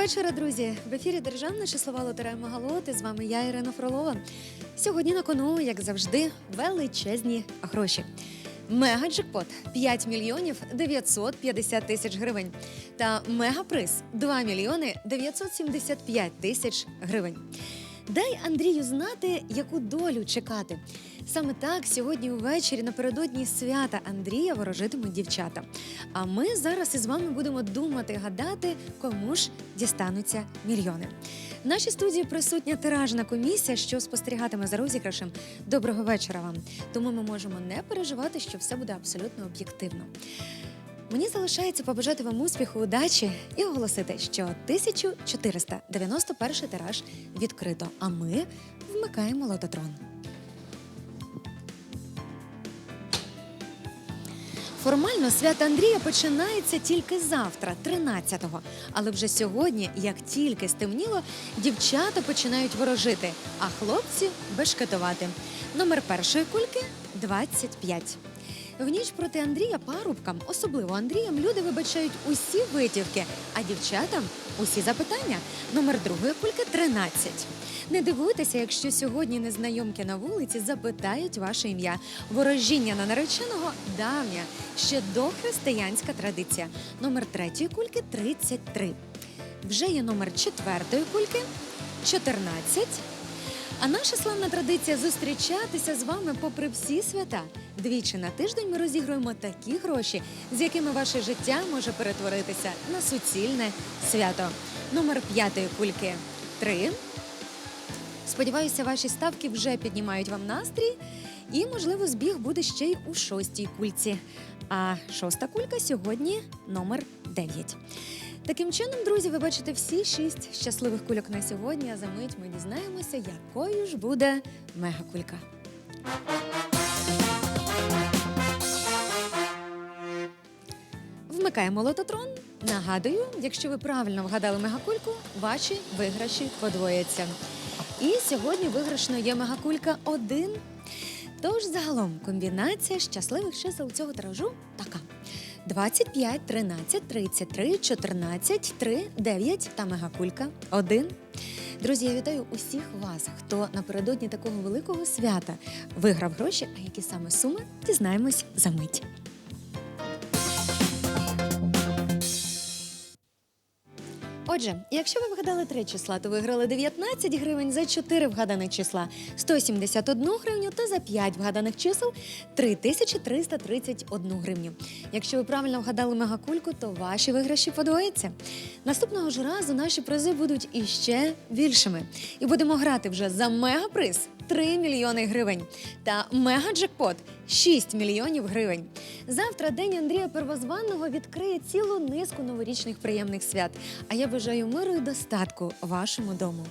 вечора, друзі! В ефірі Державна числова лотерея Магалот. І з вами я, Ірина Фролова. Сьогодні на кону, як завжди, величезні гроші. Мега-джекпот 5 мільйонів 950 тисяч гривень. Та мегаприз 2 мільйони 975 тисяч гривень. Дай Андрію знати, яку долю чекати. Саме так сьогодні увечері напередодні свята Андрія ворожитимуть дівчата. А ми зараз із вами будемо думати, гадати, кому ж дістануться мільйони. В нашій студії присутня тиражна комісія, що спостерігатиме за розіграшем. Доброго вечора вам. Тому ми можемо не переживати, що все буде абсолютно об'єктивно. Мені залишається побажати вам успіху, удачі і оголосити, що 1491 тираж відкрито. А ми вмикаємо лототрон. Формально свято Андрія починається тільки завтра, 13-го. Але вже сьогодні, як тільки стемніло, дівчата починають ворожити, а хлопці бешкетувати. Номер першої кульки 25. В ніч проти Андрія парубкам, особливо Андріям, люди вибачають усі витівки, а дівчатам усі запитання. Номер другої кульки 13. Не дивуйтеся, якщо сьогодні незнайомки на вулиці запитають ваше ім'я. Ворожіння на нареченого давня, ще дохристиянська традиція. Номер третьої кульки 33. Вже є номер четвертої кульки 14. А наша славна традиція зустрічатися з вами попри всі свята. Двічі на тиждень ми розігруємо такі гроші, з якими ваше життя може перетворитися на суцільне свято. Номер п'ятої кульки три. Сподіваюся, ваші ставки вже піднімають вам настрій, і, можливо, збіг буде ще й у шостій кульці. А шоста кулька сьогодні номер 9. Таким чином, друзі, ви бачите всі шість щасливих кульок на сьогодні. А за мить ми дізнаємося, якою ж буде мегакулька. Вмикаємо лототрон. Нагадую, якщо ви правильно вгадали мегакульку, ваші виграші подвояться. І сьогодні виграшною є мегакулька 1. Тож загалом комбінація щасливих чисел цього тиражу така: 25, 13, 33, 14, 3, 9 та мегакулька 1. Друзі, я вітаю усіх вас, хто напередодні такого великого свята виграв гроші. А які саме суми дізнаємось за мить. Отже, якщо ви вгадали три числа, то виграли 19 гривень за 4 вгаданих числа, 171 гривню та за 5 вгаданих чисел 3331 гривню. Якщо ви правильно вгадали мегакульку, то ваші виграші подвоїться. Наступного ж разу наші призи будуть іще більшими. І будемо грати вже за мегаприз 3 мільйони гривень та мегаджекпот 6 мільйонів гривень. Завтра день Андрія Первозванного відкриє цілу низку новорічних приємних свят. А я бажаю миру і достатку вашому дому.